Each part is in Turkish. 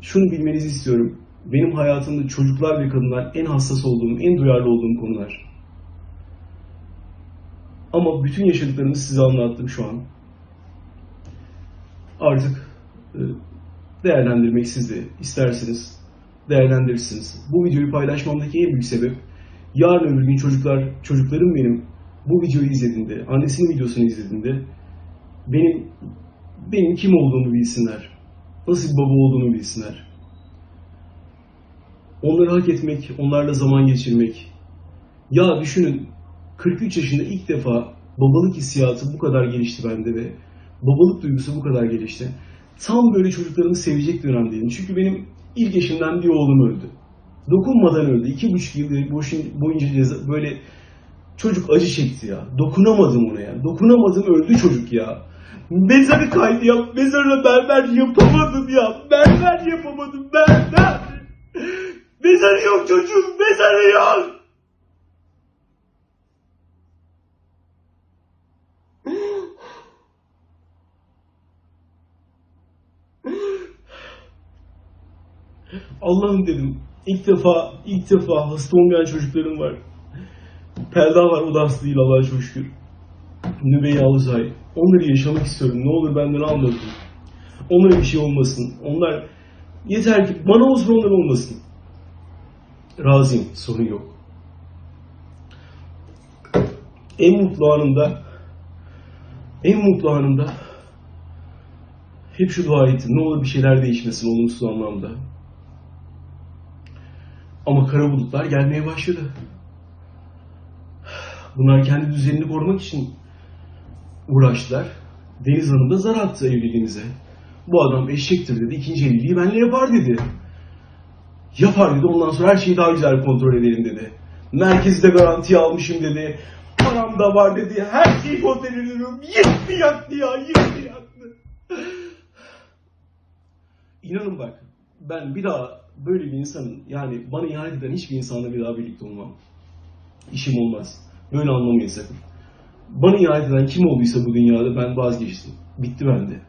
şunu bilmenizi istiyorum. Benim hayatımda çocuklar ve kadınlar en hassas olduğum, en duyarlı olduğum konular. Ama bütün yaşadıklarımı size anlattım şu an. Artık e, değerlendirmek siz de isterseniz değerlendirirsiniz. Bu videoyu paylaşmamdaki en büyük sebep yarın öbür gün çocuklar, çocuklarım benim bu videoyu izlediğinde, annesinin videosunu izlediğinde benim benim kim olduğumu bilsinler. Nasıl bir baba olduğumu bilsinler. Onları hak etmek, onlarla zaman geçirmek. Ya düşünün 43 yaşında ilk defa babalık hissiyatı bu kadar gelişti bende ve babalık duygusu bu kadar gelişti. Tam böyle çocuklarımı sevecek dönemdeydim. Çünkü benim ilk eşimden bir oğlum öldü. Dokunmadan öldü. İki buçuk yıl boyunca böyle çocuk acı çekti ya. Dokunamadım ona ya. Dokunamadım öldü çocuk ya. Mezarı kaydı ya. Mezarına berber yapamadım ya. Berber yapamadım. Berber. Mezarı yok çocuğun. Mezarı yok. Allah'ım dedim. İlk defa, ilk defa hasta olmayan çocuklarım var. Pelda var, o da hasta değil Allah'a çok şükür. Nübey Alzay. Onları yaşamak istiyorum. Ne olur benden almasın. Onlara bir şey olmasın. Onlar yeter ki bana olsun onlar olmasın. Razıyım. Sorun yok. En mutlu anımda en mutlu anımda hep şu dua ettim. Ne olur bir şeyler değişmesin olumsuz anlamda. Ama kara bulutlar gelmeye başladı. Bunlar kendi düzenini korumak için uğraştılar. Deniz Hanım da zar attı evliliğimize. Bu adam eşektir dedi. ikinci evliliği benimle yapar dedi. Yapar dedi. Ondan sonra her şeyi daha güzel kontrol edelim dedi. Merkezi de garantiye almışım dedi. Param da var dedi. Her şeyi kontrol ediyorum. Yıktı yaktı ya. Yıktı yaktı. İnanın bak. Ben bir daha böyle bir insanın yani bana ihanet eden hiçbir insanla bir daha birlikte olmam. İşim olmaz. Böyle anlamayın sakın. Bana ihanet eden kim olduysa bu dünyada ben vazgeçtim. Bitti bende.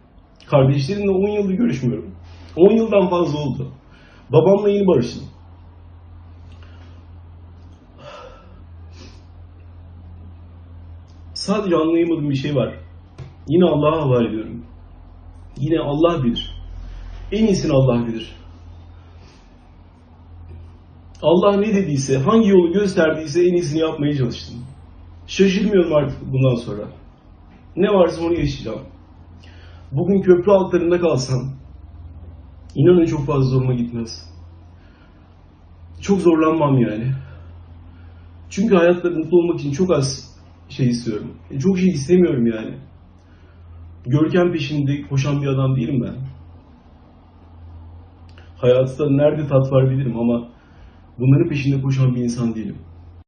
Kardeşlerimle 10 yıldır görüşmüyorum. 10 yıldan fazla oldu. Babamla yeni barıştım. Sadece anlayamadığım bir şey var. Yine Allah'a havale ediyorum. Yine Allah bilir. En iyisini Allah bilir. Allah ne dediyse, hangi yolu gösterdiyse en iyisini yapmaya çalıştım. Şaşırmıyorum artık bundan sonra. Ne varsa onu yaşayacağım. Bugün köprü altlarında kalsam, inanın çok fazla zoruma gitmez. Çok zorlanmam yani. Çünkü hayatta mutlu olmak için çok az şey istiyorum. E, Çok şey istemiyorum yani. Görkem peşinde koşan bir adam değilim ben. Hayatta nerede tat var bilirim ama bunların peşinde koşan bir insan değilim.